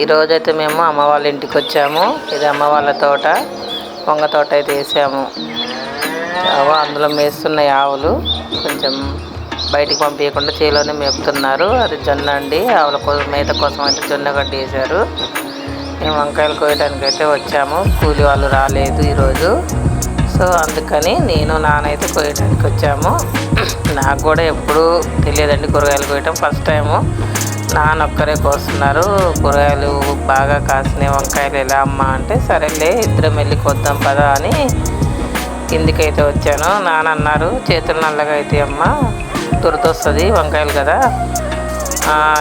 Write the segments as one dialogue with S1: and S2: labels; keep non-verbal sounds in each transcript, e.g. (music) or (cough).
S1: ఈరోజైతే మేము అమ్మ వాళ్ళ ఇంటికి వచ్చాము. ఇది అమ్మ వాళ్ళ తోట. వంగ తోట అయితే వేసాము. అందులో మేస్తున్నాయి ఆవులు. కొంచెం బయటికి పంపించకుండా చేలోనే మేపుతున్నారు. అది జొన్న అండి. ఆవుల కోసం మేత కోసం అయితే జొన్న గడ్డి వేశారు. మేము వంకాయలు కోయడానికి అయితే వచ్చాము. కూలి వాళ్ళు రాలేదు ఈరోజు. సో అందుకని నేను నానైతే కోయడానికి వచ్చాము. (clears throat) నాకు కూడా ఎప్పుడూ తెలియదండి కూరగాయలు కోయటం. First time. నాన్న ఒక్కరే కోస్తున్నారు. కూరగాయలు బాగా కాసినాయి. వంకాయలు ఎలా అమ్మా అంటే సరేలే ఇద్దరం వెళ్ళి కొద్దాం పదా అని కిందికైతే వచ్చాను. నాన్న అన్నారు చేతులు నల్లగా అయితే అమ్మ దురదొస్తుంది వంకాయలు కదా.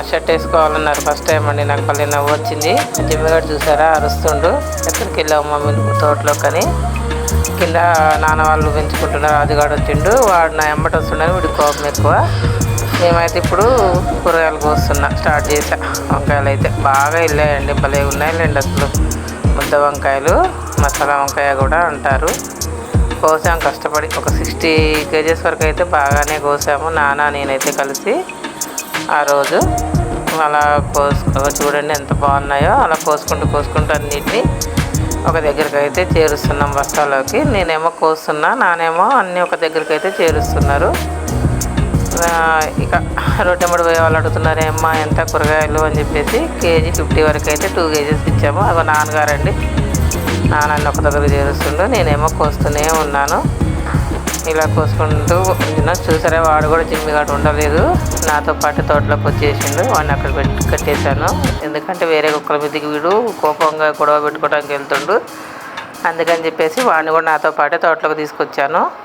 S1: షర్ట్ వేసుకోవాలన్నారు. ఫస్ట్ టైం అండి నాకు మళ్ళీ నవ్వు వచ్చింది. జిమ్మగాడు చూసారా అరుస్తుండు. ఎక్కడికి వెళ్ళావు మమ్మీ తోటలో కానీ కింద నాన్న వాళ్ళు పెంచుకుంటున్నారు అదిగాడు వచ్చిండు. వాడు నా ఎంబట వస్తుండని వీడి కోపం ఎక్కువ. మేమైతే ఇప్పుడు కూరగాయలు కోస్తున్నా స్టార్ట్ చేసా. వంకాయలు అయితే బాగా వెళ్ళాయండి భలే ఉన్నాయిలేండి అసలు. ముద్ద వంకాయలు మసాలా వంకాయ కూడా అంటారు. కోసాం కష్టపడి ఒక సిక్స్టీ కేజెస్ వరకు అయితే బాగానే కోసాము. నాన్న నేనైతే కలిసి ఆ రోజు అలా కోసుకో చూడండి ఎంత బాగున్నాయో అలా కోసుకుంటూ కోసుకుంటూ అన్నిటిని ఒక దగ్గరికి అయితే చేరుస్తున్నాం బస్తాలోకి. నేనేమో కోస్తున్నా నానేమో అన్నీ ఒక దగ్గరికి అయితే చేరుస్తున్నారు. ఇక రొట్టెముడు పోయే వాళ్ళు అడుగుతున్నారు ఏమ్మా ఎంత కూరగాయలు? అని చెప్పేసి కేజీ ఫిఫ్టీ వరకు అయితే టూ కేజీస్ ఇచ్చాము. అవి నాన్నగారండి. నాన్న ఒక దగ్గర చేరుస్తుండు. నేనేమో కోస్తూనే ఉన్నాను. ఇలా కోసుకుంటూ చూసారా వాడు కూడా జిమ్మిగాడు ఉండలేదు. నాతో పాటు తోటలోకి వచ్చేసిండు. వాడిని అక్కడ పెట్టి కట్టేశాను. ఎందుకంటే వేరే కుక్కల మీదకి వీడు కోపంగా గొడవ పెట్టుకోవడానికి వెళ్తుండు. అందుకని చెప్పేసి వాడిని కూడా నాతో పాటే తోటలోకి తీసుకొచ్చాను.